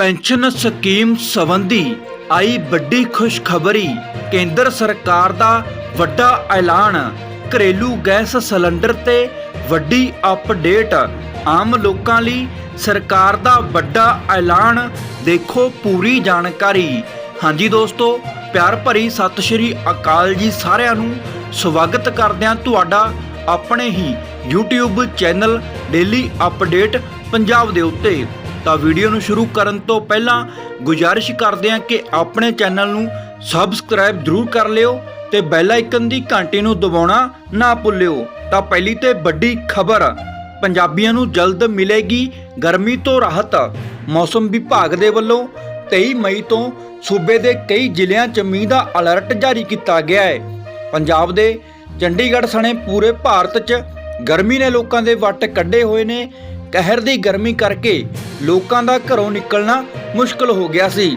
Pension scheme ਸੰਬੰਧੀ ਆਈ ਵੱਡੀ ਖੁਸ਼ਖਬਰੀ, ਕੇਂਦਰ ਸਰਕਾਰ ਦਾ ਵੱਡਾ ਐਲਾਨ, ਘਰੇਲੂ ਗੈਸ ਸਿਲੰਡਰ ਤੇ ਵੱਡੀ ਅਪਡੇਟ। ਆਮ ਲੋਕਾਂ ਲਈ ਸਰਕਾਰ ਦਾ ਵੱਡਾ ਐਲਾਨ, ਦੇਖੋ ਪੂਰੀ ਜਾਣਕਾਰੀ। ਹਾਂਜੀ ਦੋਸਤੋ, ਪਿਆਰ ਭਰੀ ਸਤਿ ਸ਼੍ਰੀ ਅਕਾਲ ਜੀ ਸਾਰਿਆਂ ਨੂੰ। ਸਵਾਗਤ ਕਰਦੇ ਹਾਂ ਤੁਹਾਡਾ ਆਪਣੇ ਹੀ YouTube channel daily update Punjab ਦੇ ਉੱਤੇ। ਤਾਂ ਵੀਡੀਓ ਨੂੰ ਸ਼ੁਰੂ ਕਰਨ ਤੋਂ ਪਹਿਲਾਂ ਗੁਜ਼ਾਰਿਸ਼ ਕਰਦੇ ਹਾਂ ਕਿ ਆਪਣੇ ਚੈਨਲ ਨੂੰ ਸਬਸਕ੍ਰਾਈਬ ਜ਼ਰੂਰ ਕਰ ਲਿਓ ਤੇ ਬੈਲ ਆਈਕਨ ਦੀ ਘੰਟੀ ਨੂੰ ਦਬਾਉਣਾ ਨਾ ਭੁੱਲਿਓ। ਤਾਂ ਪਹਿਲੀ ਤੇ ਵੱਡੀ ਖਬਰ, ਪੰਜਾਬੀਆਂ ਨੂੰ ਜਲਦ ਮਿਲੇਗੀ ਗਰਮੀ ਤੋਂ ਰਾਹਤ। ਮੌਸਮ ਵਿਭਾਗ ਦੇ ਵੱਲੋਂ 23 ਮਈ ਤੋਂ ਸੂਬੇ ਦੇ ਕਈ ਜ਼ਿਲ੍ਹਿਆਂ 'ਚ ਮੀਂਹ ਦਾ ਅਲਰਟ ਜਾਰੀ ਕੀਤਾ ਗਿਆ ਹੈ। ਪੰਜਾਬ ਦੇ ਚੰਡੀਗੜ੍ਹ ਸਣੇ ਪੂਰੇ ਭਾਰਤ 'ਚ ਗਰਮੀ ਨੇ ਲੋਕਾਂ ਦੇ ਵੱਟ ਕੱਢੇ ਹੋਏ ਨੇ। ਕਹਿਰ ਦੀ ਗਰਮੀ ਕਰਕੇ ਲੋਕਾਂ ਦਾ ਘਰੋਂ ਨਿਕਲਣਾ ਮੁਸ਼ਕਲ ਹੋ ਗਿਆ ਸੀ।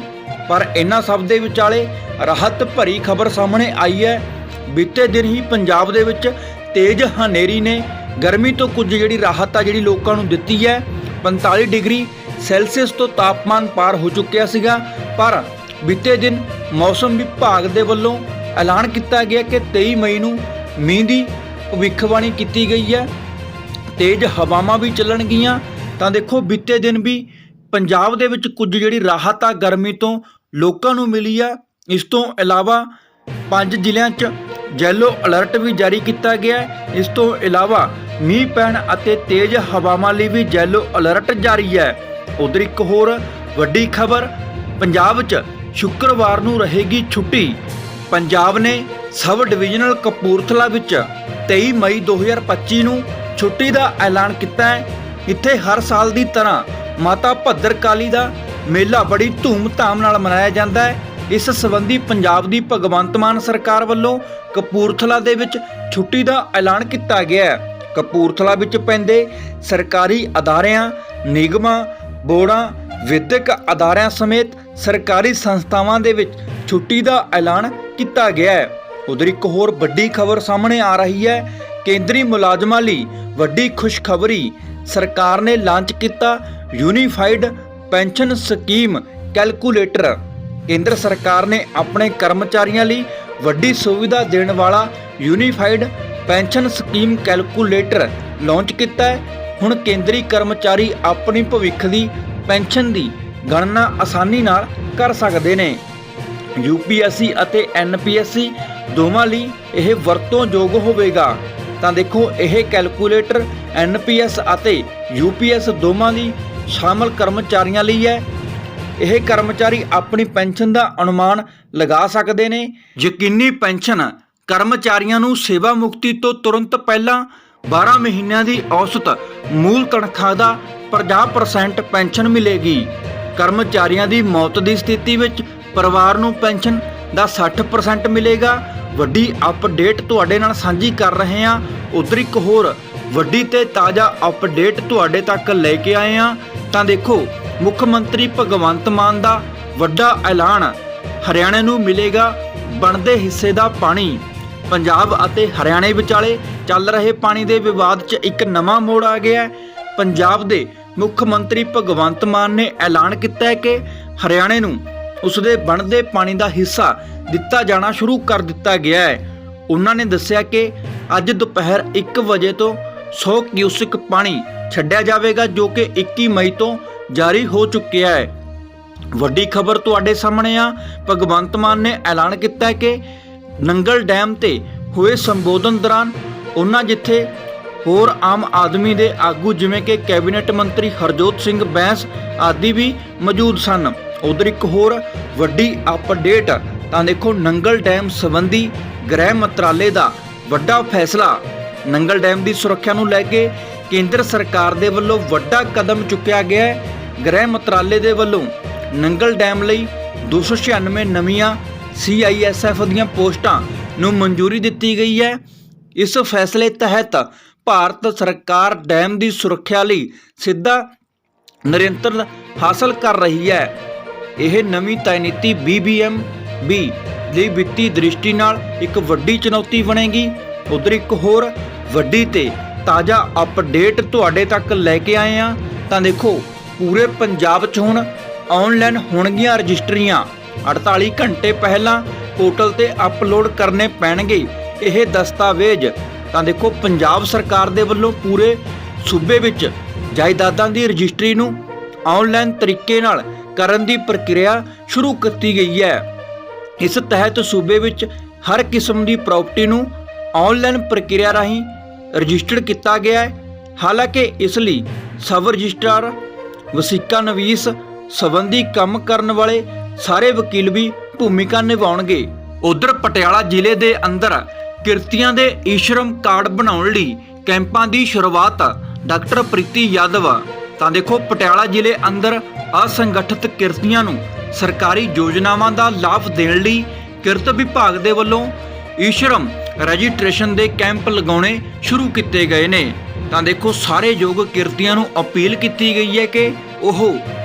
ਪਰ ਇਹਨਾਂ ਸਭ ਦੇ ਵਿਚਾਲੇ ਰਾਹਤ ਭਰੀ ਖਬਰ ਸਾਹਮਣੇ ਆਈ ਹੈ। ਬੀਤੇ ਦਿਨ ਹੀ ਪੰਜਾਬ ਦੇ ਵਿੱਚ ਤੇਜ਼ ਹਨੇਰੀ ਨੇ ਗਰਮੀ ਤੋਂ ਕੁਝ ਜਿਹੜੀ ਰਾਹਤ ਆ ਜਿਹੜੀ ਲੋਕਾਂ ਨੂੰ ਦਿੱਤੀ ਹੈ 45 ਡਿਗਰੀ ਸੈਲਸੀਅਸ ਤੋਂ ਤਾਪਮਾਨ ਪਾਰ ਹੋ ਚੁੱਕਿਆ ਸੀਗਾ। ਪਰ ਬੀਤੇ ਦਿਨ ਮੌਸਮ ਵਿਭਾਗ ਦੇ ਵੱਲੋਂ ਐਲਾਨ ਕੀਤਾ ਗਿਆ ਕਿ 23 ਮਈ ਨੂੰ ਮੀਂਹ ਦੀ ਭਵਿੱਖਬਾਣੀ ਕੀਤੀ ਗਈ ਹੈ। ਤੇਜ਼ ਹਵਾਵਾਂ ਵੀ ਚੱਲਣਗੀਆਂ। ਤਾਂ ਦੇਖੋ, ਬੀਤੇ ਦਿਨ ਵੀ ਪੰਜਾਬ ਦੇ ਵਿੱਚ ਕੁਝ ਜਿਹੜੀ ਰਾਹਤ ਆ ਗਰਮੀ ਤੋਂ ਲੋਕਾਂ ਨੂੰ ਮਿਲੀ ਆ। ਇਸ ਤੋਂ ਇਲਾਵਾ ਪੰਜ ਜ਼ਿਲ੍ਹਿਆਂ 'ਚ ਯੈਲੋ ਅਲਰਟ ਵੀ ਜਾਰੀ ਕੀਤਾ ਗਿਆ ਇਸ ਤੋਂ ਇਲਾਵਾ ਮੀਂਹ ਪੈਣ ਅਤੇ ਤੇਜ਼ ਹਵਾਵਾਂ ਲਈ ਵੀ ਯੈਲੋ ਅਲਰਟ ਜਾਰੀ ਹੈ। ਉਧਰ ਇੱਕ ਹੋਰ ਵੱਡੀ ਖਬਰ, ਪੰਜਾਬ 'ਚ ਸ਼ੁੱਕਰਵਾਰ ਨੂੰ ਰਹੇਗੀ ਛੁੱਟੀ। ਪੰਜਾਬ ਨੇ ਸਬ ਡਿਵੀਜ਼ਨਲ ਕਪੂਰਥਲਾ ਵਿੱਚ 23 ਮਈ 2025 ਨੂੰ ਛੁੱਟੀ ਦਾ ਐਲਾਨ ਕੀਤਾ ਹੈ। ਇੱਥੇ ਹਰ ਸਾਲ ਦੀ ਤਰ੍ਹਾਂ ਮਾਤਾ ਭੱਦਰ ਕਾਲੀ ਦਾ ਮੇਲਾ ਬੜੀ ਧੂਮ-ਧਾਮ ਨਾਲ ਮਨਾਇਆ ਜਾਂਦਾ ਹੈ। ਇਸ ਸੰਬੰਧੀ ਪੰਜਾਬ ਦੀ ਭਗਵੰਤ ਮਾਨ ਸਰਕਾਰ ਵੱਲੋਂ ਕਪੂਰਥਲਾ ਦੇ ਵਿੱਚ ਛੁੱਟੀ ਦਾ ਐਲਾਨ ਕੀਤਾ ਗਿਆ ਹੈ। ਕਪੂਰਥਲਾ ਵਿੱਚ ਪੈਂਦੇ ਸਰਕਾਰੀ ਅਦਾਰਿਆਂ, ਨਿਗਮਾਂ, ਬੋਰਡਾਂ, ਵਿਦਿਅਕ ਅਦਾਰਿਆਂ ਸਮੇਤ ਸਰਕਾਰੀ ਸੰਸਥਾਵਾਂ ਦੇ ਵਿੱਚ ਛੁੱਟੀ ਦਾ ਐਲਾਨ ਕੀਤਾ ਗਿਆ ਹੈ। ਉਧਰ ਇੱਕ ਹੋਰ ਵੱਡੀ ਖਬਰ ਸਾਹਮਣੇ ਆ ਰਹੀ ਹੈ ਕੇਂਦਰੀ ਮੁਲਾਜ਼ਮਾਂ ਲਈ ਵੱਡੀ ਖੁਸ਼ਖਬਰੀ। ਸਰਕਾਰ ਨੇ ਲਾਂਚ ਕੀਤਾ ਯੂਨੀਫਾਈਡ ਪੈਨਸ਼ਨ ਸਕੀਮ ਕੈਲਕੂਲੇਟਰ। ਕੇਂਦਰ ਸਰਕਾਰ ਨੇ ਆਪਣੇ ਕਰਮਚਾਰੀਆਂ ਲਈ ਵੱਡੀ ਸੁਵਿਧਾ ਦੇਣ ਵਾਲਾ unified pension scheme calculator launch ਕੀਤਾ ਹੈ। ਹੁਣ ਕੇਂਦਰੀ ਕਰਮਚਾਰੀ ਆਪਣੀ ਭਵਿੱਖ ਦੀ ਪੈਨਸ਼ਨ ਦੀ ਗਣਨਾ ਆਸਾਨੀ ਨਾਲ ਕਰ ਸਕਦੇ ਨੇ। ਯੂਪੀਐਸਸੀ ਅਤੇ ਐਨਪੀਐਸਸੀ ਦੋਵਾਂ ਲਈ ਇਹ ਵਰਤੋਂਯੋਗ ਹੋਵੇਗਾ। ਤਾਂ ਦੇਖੋ, ਇਹ ਕੈਲਕੂਲੇਟਰ ਐਨਪੀਐਸ ਅਤੇ ਯੂਪੀਐਸ ਦੋਵਾਂ ਲਈ ਸ਼ਾਮਲ ਕਰਮਚਾਰੀਆਂ ਲਈ ਹੈ। ਇਹ ਕਰਮਚਾਰੀ ਆਪਣੀ ਪੈਨਸ਼ਨ ਦਾ ਅਨੁਮਾਨ ਲਗਾ ਸਕਦੇ ਨੇ। ਯਕੀਨੀ ਪੈਨਸ਼ਨ ਕਰਮਚਾਰੀਆਂ ਨੂੰ ਸੇਵਾ ਮੁਕਤੀ ਤੋਂ ਤੁਰੰਤ ਪਹਿਲਾਂ 12 ਮਹੀਨਿਆਂ ਦੀ ਔਸਤ ਮੂਲ ਤਨਖਾਹ ਦਾ 50% ਪੈਨਸ਼ਨ ਮਿਲੇਗੀ। ਕਰਮਚਾਰੀਆਂ ਦੀ ਮੌਤ ਦੀ ਸਥਿਤੀ ਵਿੱਚ ਪਰਿਵਾਰ ਨੂੰ ਪੈਨਸ਼ਨ ਦਾ 60% ਮਿਲੇਗਾ। ਵੱਡੀ ਅਪਡੇਟ ਤੁਹਾਡੇ ਨਾਲ ਸਾਂਝੀ ਕਰ ਰਹੇ ਹਾਂ। ਉਧਰ ਇੱਕ ਹੋਰ ਵੱਡੀ ਤੇ ਤਾਜ਼ਾ ਅਪਡੇਟ ਤੁਹਾਡੇ ਤੱਕ ਲੈ ਕੇ ਆਏ ਹਾਂ। ਤਾਂ ਦੇਖੋ, ਮੁੱਖ ਮੰਤਰੀ ਭਗਵੰਤ ਮਾਨ ਦਾ ਵੱਡਾ ਐਲਾਨ ਹਰਿਆਣਾ ਨੂੰ ਮਿਲੇਗਾ ਬਣਦੇ ਹਿੱਸੇ ਦਾ ਪਾਣੀ। ਪੰਜਾਬ ਅਤੇ ਹਰਿਆਣੇ ਵਿਚਾਲੇ ਚੱਲ ਰਹੇ ਪਾਣੀ ਦੇ ਵਿਵਾਦ 'ਚ ਇੱਕ ਨਵਾਂ ਮੋੜ ਆ ਗਿਆ ਪੰਜਾਬ ਦੇ ਮੁੱਖ ਮੰਤਰੀ ਭਗਵੰਤ ਮਾਨ ਨੇ ਐਲਾਨ ਕੀਤਾ ਹੈ ਕਿ ਹਰਿਆਣੇ ਨੂੰ ਉਸ ਦੇ ਬਣਦੇ ਪਾਣੀ ਦਾ ਹਿੱਸਾ ਦਿੱਤਾ ਜਾਣਾ ਸ਼ੁਰੂ ਕਰ ਦਿੱਤਾ ਗਿਆ ਹੈ। ਉਹਨਾਂ ਨੇ ਦੱਸਿਆ ਕਿ ਅੱਜ ਦੁਪਹਿਰ 1 ਵਜੇ ਤੋਂ 100 ਕਿਊਸਿਕ ਪਾਣੀ ਛੱਡਿਆ ਜਾਵੇਗਾ, ਜੋ ਕਿ 21 ਮਈ ਤੋਂ ਜਾਰੀ ਹੋ ਚੁੱਕਿਆ ਹੈ। ਵੱਡੀ ਖਬਰ ਤੁਹਾਡੇ ਸਾਹਮਣੇ ਆ। ਭਗਵੰਤ ਮਾਨ ਨੇ ਐਲਾਨ ਕੀਤਾ ਹੈ ਕਿ ਨੰਗਲ ਡੈਮ ਤੇ ਹੋਏ ਸੰਬੋਧਨ ਦੌਰਾਨ ਉਹਨਾਂ ਜਿੱਥੇ ਹੋਰ ਆਮ ਆਦਮੀ ਦੇ ਆਗੂ ਜਿਵੇਂ ਕਿ ਕੈਬਨਿਟ ਮੰਤਰੀ ਹਰਜੋਤ ਸਿੰਘ ਬੈਂਸ ਆਦਿ ਵੀ ਮੌਜੂਦ ਸਨ। ਉਧਰ ਇੱਕ ਹੋਰ ਵੱਡੀ ਅਪਡੇਟ ਤਾਂ ਦੇਖੋ ਨੰਗਲ ਡੈਮ ਸੰਬੰਧੀ ਗ੍ਰਹਿ ਮੰਤਰਾਲੇ ਦਾ ਵੱਡਾ ਫੈਸਲਾ। ਨੰਗਲ ਡੈਮ ਦੀ ਸੁਰੱਖਿਆ ਨੂੰ ਲੈ ਕੇ ਕੇਂਦਰ ਸਰਕਾਰ ਦੇ ਵੱਲੋਂ ਵੱਡਾ ਕਦਮ ਚੁੱਕਿਆ ਗਿਆ ਹੈ। ਗ੍ਰਹਿ ਮੰਤਰਾਲੇ ਦੇ ਵੱਲੋਂ ਨੰਗਲ ਡੈਮ ਲਈ 296 ਨਵੀਆਂ CISF ਦੀਆਂ ਪੋਸਟਾਂ ਨੂੰ ਮਨਜ਼ੂਰੀ ਦਿੱਤੀ ਗਈ ਹੈ। ਇਸ ਫੈਸਲੇ ਤਹਿਤ ਭਾਰਤ ਸਰਕਾਰ ਡੈਮ ਦੀ ਸੁਰੱਖਿਆ ਲਈ ਸਿੱਧਾ ਨਿਰੰਤਰ ਹਾਸਲ ਕਰ ਰਹੀ ਹੈ। ਇਹ ਨਵੀਂ ਤਾਇਨੀਤੀ BBM ਬੀ ਲਈ ਵਿੱਤੀ ਦ੍ਰਿਸ਼ਟੀ ਨਾਲ ਇੱਕ ਵੱਡੀ ਚੁਣੌਤੀ ਬਣੇਗੀ। ਉਧਰ ਇੱਕ ਹੋਰ ਵੱਡੀ ਤੇ ਤਾਜ਼ਾ ਅਪਡੇਟ ਤੁਹਾਡੇ ਤੱਕ ਲੈ ਕੇ ਆਏ ਆ ਤਾਂ ਦੇਖੋ, ਪੂਰੇ ਪੰਜਾਬ 'ਚ ਹੁਣ ਆਨਲਾਈਨ ਹੋਣਗੀਆਂ ਰਜਿਸਟਰੀਆਂ। 48 ਘੰਟੇ ਪਹਿਲਾਂ ਪੋਰਟਲ ਤੇ ਅਪਲੋਡ ਕਰਨੇ ਪੈਣਗੇ ਇਹ ਦਸਤਾਵੇਜ਼। ਤਾਂ ਦੇਖੋ, ਪੰਜਾਬ ਸਰਕਾਰ ਦੇ ਵੱਲੋਂ ਪੂਰੇ ਸੂਬੇ ਵਿੱਚ ਜਾਇਦਾਦਾਂ ਦੀ ਰਜਿਸਟਰੀ ਨੂੰ ਆਨਲਾਈਨ ਤਰੀਕੇ ਨਾਲ ਕਰਨ ਦੀ ਪ੍ਰਕਿਰਿਆ ਸ਼ੁਰੂ ਕੀਤੀ ਗਈ ਹੈ। ਇਸ ਤਹਿਤ ਸੂਬੇ ਵਿੱਚ ਹਰ ਕਿਸਮ ਦੀ ਪ੍ਰਾਪਰਟੀ ਨੂੰ ਆਨਲਾਈਨ ਪ੍ਰਕਿਰਿਆ ਰਾਹੀਂ ਰਜਿਸਟਰਡ ਕੀਤਾ ਗਿਆ ਹੈ। ਹਾਲਾਂਕਿ ਇਸ ਲਈ ਸਬ ਰਜਿਸਟਰਾਰ, ਵਸੀਕਾ ਨਵੀਸ, ਸੰਬੰਧੀ ਕੰਮ ਕਰਨ ਵਾਲੇ ਸਾਰੇ ਵਕੀਲ ਵੀ ਭੂਮਿਕਾ ਨਿਭਾਉਣਗੇ। ਉਧਰ ਪਟਿਆਲਾ ਜ਼ਿਲ੍ਹੇ ਦੇ ਅੰਦਰ ਕਿਰਤੀਆਂ ਦੇ ਈਸ਼ਰਮ ਕਾਰਡ ਬਣਾਉਣ ਲਈ ਕੈਂਪਾਂ ਦੀ ਸ਼ੁਰੂਆਤ ਡਾਕਟਰ ਪ੍ਰੀਤੀ ਯਾਦਵ ਤਾਂ ਦੇਖੋ ਪਟਿਆਲਾ ਜ਼ਿਲ੍ਹੇ ਅੰਦਰ ਅਸੰਗਠਿਤ ਕਿਰਤੀਆਂ ਨੂੰ ਸਰਕਾਰੀ ਯੋਜਨਾਵਾਂ ਦਾ ਲਾਭ ਦੇਣ ਲਈ ਕਿਰਤ ਵਿਭਾਗ ਦੇ ਵੱਲੋਂ ਈਸ਼ਰਮ ਰਜਿਸਟ੍ਰੇਸ਼ਨ ਦੇ ਕੈਂਪ ਲਗਾਉਣੇ ਸ਼ੁਰੂ ਕੀਤੇ ਗਏ ਨੇ। ਤਾਂ ਦੇਖੋ ਸਾਰੇ ਯੋਗ ਕਿਰਤੀਆਂ ਨੂੰ ਅਪੀਲ ਕੀਤੀ ਗਈ ਹੈ ਕਿ ਉਹ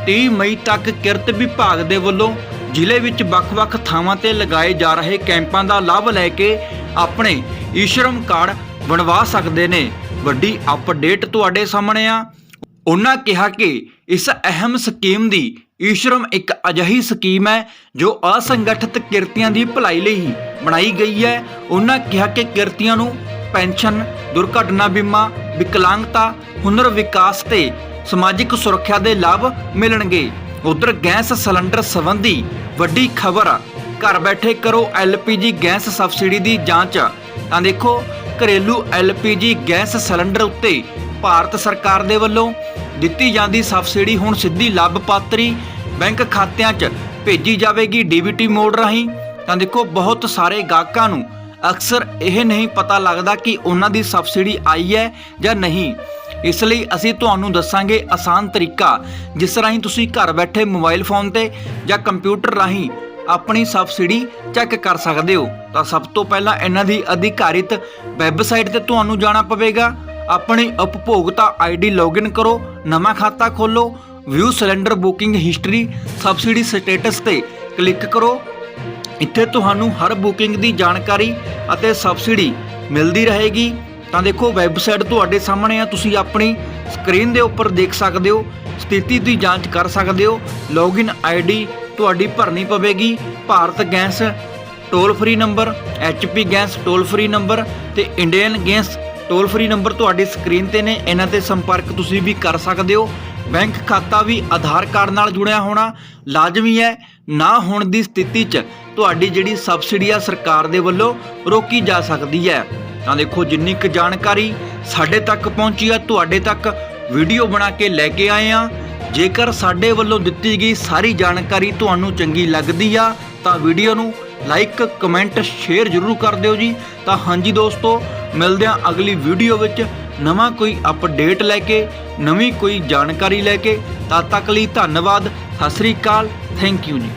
30 ਮਈ ਤੱਕ ਕਿਰਤ ਵਿਭਾਗ ਦੇ ਵੱਲੋਂ ਜ਼ਿਲ੍ਹੇ ਵਿੱਚ ਵੱਖ-ਵੱਖ ਥਾਵਾਂ ਤੇ ਲਗਾਏ ਜਾ ਰਹੇ ਕੈਂਪਾਂ ਦਾ ਲਾਭ ਲੈ ਕੇ ਆਪਣੇ ਈਸ਼ਰਮ ਕਾਰਡ ਬਣਵਾ ਸਕਦੇ ਨੇ। ਵੱਡੀ ਅਪਡੇਟ ਤੁਹਾਡੇ ਸਾਹਮਣੇ ਆ। ਉਹਨਾਂ ਕਿਹਾ ਕਿ ਇਸ ਅਹਿਮ ਸਕੀਮ ਦੀ ਈਸ਼ਰਮ ਇੱਕ ਅਜਿਹੀ ਸਕੀਮ ਹੈ ਜੋ ਅਸੰਗਠਿਤ ਕਿਰਤੀਆਂ ਦੀ ਭਲਾਈ ਲਈ ਹੀ ਬਣਾਈ ਗਈ ਹੈ। ਉਹਨਾਂ ਕਿਹਾ ਕਿ ਕਿਰਤੀਆਂ ਨੂੰ ਪੈਨਸ਼ਨ, ਦੁਰਘਟਨਾ ਬੀਮਾ, ਵਿਕਲਾਂਗਤਾ, ਹੁਨਰ ਵਿਕਾਸ ਤੇ ਸਮਾਜਿਕ ਸੁਰੱਖਿਆ ਦੇ ਲਾਭ ਮਿਲਣਗੇ। ਉਧਰ ਗੈਸ ਸਿਲੰਡਰ ਸੰਬੰਧੀ ਵੱਡੀ ਖਬਰ, ਘਰ ਬੈਠੇ ਕਰੋ ਐਲਪੀਜੀ ਗੈਸ ਸਬਸਿਡੀ ਦੀ ਜਾਂਚ। ਤਾਂ ਦੇਖੋ, ਘਰੇਲੂ ਐਲਪੀਜੀ ਗੈਸ ਸਿਲੰਡਰ ਉੱਤੇ ਭਾਰਤ ਸਰਕਾਰ ਦੇ ਵੱਲੋਂ ਦਿੱਤੀ ਜਾਂਦੀ ਸਬਸਿਡੀ ਹੁਣ ਸਿੱਧੀ ਲਾਭਪਾਤਰੀ ਬੈਂਕ ਖਾਤਿਆਂ 'ਚ ਭੇਜੀ ਜਾਵੇਗੀ ਡੀਬੀਟੀ ਮੋਡ ਰਾਹੀਂ। ਤਾਂ ਦੇਖੋ, ਬਹੁਤ ਸਾਰੇ ਗਾਹਕਾਂ ਨੂੰ ਅਕਸਰ ਇਹ ਨਹੀਂ ਪਤਾ ਲੱਗਦਾ ਕਿ ਉਹਨਾਂ ਦੀ ਸਬਸਿਡੀ ਆਈ ਹੈ ਜਾਂ ਨਹੀਂ। ਇਸ ਲਈ ਅਸੀਂ ਤੁਹਾਨੂੰ ਦੱਸਾਂਗੇ ਆਸਾਨ ਤਰੀਕਾ, ਜਿਸ ਰਾਹੀਂ ਤੁਸੀਂ ਘਰ ਬੈਠੇ ਮੋਬਾਈਲ ਫੋਨ ਤੇ ਜਾਂ ਕੰਪਿਊਟਰ ਰਾਹੀਂ ਆਪਣੀ ਸਬਸਿਡੀ ਚੈੱਕ ਕਰ ਸਕਦੇ ਹੋ। ਤਾਂ ਸਭ ਤੋਂ ਪਹਿਲਾਂ ਇਹਨਾਂ ਦੀ ਅਧਿਕਾਰਿਤ ਵੈਬਸਾਈਟ ਤੇ ਤੁਹਾਨੂੰ ਜਾਣਾ ਪਵੇਗਾ। ਆਪਣੀ ਉਪਭੋਗਤਾ ਆਈਡੀ ਲੌਗਇਨ ਕਰੋ, ਨਵਾਂ ਖਾਤਾ ਖੋਲੋ view cylinder booking history, subsidy status ਤੇ ਕਲਿੱਕ ਕਰੋ। ਇੱਥੇ ਤੁਹਾਨੂੰ ਹਰ ਬੁਕਿੰਗ ਦੀ ਜਾਣਕਾਰੀ ਅਤੇ ਸਬਸਿਡੀ ਮਿਲਦੀ ਰਹੇਗੀ। ਤਾਂ ਦੇਖੋ, ਵੈਬਸਾਈਟ ਤੁਹਾਡੇ ਸਾਹਮਣੇ ਆ, ਤੁਸੀਂ ਆਪਣੀ ਸਕਰੀਨ ਦੇ ਉੱਪਰ ਦੇਖ ਸਕਦੇ ਹੋ, ਸਥਿਤੀ ਦੀ ਜਾਂਚ ਕਰ ਸਕਦੇ ਹੋ, ਲੌਗਇਨ ਆਈਡੀ ਤੁਹਾਡੀ ਭਰਨੀ ਪਵੇਗੀ। Bharat gas toll free number HP gas toll free number ਤੇ Indian gas toll free number ਤੁਹਾਡੀ ਸਕਰੀਨ ਤੇ ਨੇ, ਇਹਨਾਂ ਤੇ ਸੰਪਰਕ ਤੁਸੀਂ ਵੀ ਕਰ ਸਕਦੇ ਹੋ। ਬੈਂਕ ਖਾਤਾ ਵੀ ਆਧਾਰ ਕਾਰਡ ਨਾਲ ਜੁੜਿਆ ਹੋਣਾ ਲਾਜ਼ਮੀ ਹੈ, ਨਾ ਹੋਣ ਦੀ ਸਥਿਤੀ 'ਚ ਤੁਹਾਡੀ ਜਿਹੜੀ ਸਬਸਿਡੀ ਆ ਸਰਕਾਰ ਦੇ ਵੱਲੋਂ ਰੋਕੀ ਜਾ ਸਕਦੀ ਹੈ। ਤਾਂ ਦੇਖੋ, ਜਿੰਨੀ ਕੁ ਜਾਣਕਾਰੀ ਸਾਡੇ ਤੱਕ ਪਹੁੰਚੀ ਆ, ਤੁਹਾਡੇ ਤੱਕ ਵੀਡੀਓ ਬਣਾ ਕੇ ਲੈ ਕੇ ਆਏ ਆ। ਜੇਕਰ ਸਾਡੇ ਵੱਲੋਂ ਦਿੱਤੀ ਗਈ ਸਾਰੀ ਜਾਣਕਾਰੀ ਤੁਹਾਨੂੰ ਚੰਗੀ ਲੱਗਦੀ ਆ, ਤਾਂ ਵੀਡੀਓ ਨੂੰ ਲਾਈਕ, ਕਮੈਂਟ, ਸ਼ੇਅਰ ਜ਼ਰੂਰ ਕਰ ਦਿਓ ਜੀ। ਤਾਂ ਹਾਂਜੀ ਦੋਸਤੋ, ਮਿਲਦੇ ਹਾਂ ਅਗਲੀ ਵੀਡੀਓ ਵਿੱਚ ਨਵਾਂ ਕੋਈ ਅਪਡੇਟ ਲੈ ਕੇ, ਨਵੀਂ ਕੋਈ ਜਾਣਕਾਰੀ ਲੈ ਕੇ। ਤਦ ਤੱਕ ਲਈ ਧੰਨਵਾਦ, ਸਤਿ ਸ੍ਰੀ ਅਕਾਲ, ਥੈਂਕ ਯੂ ਜੀ।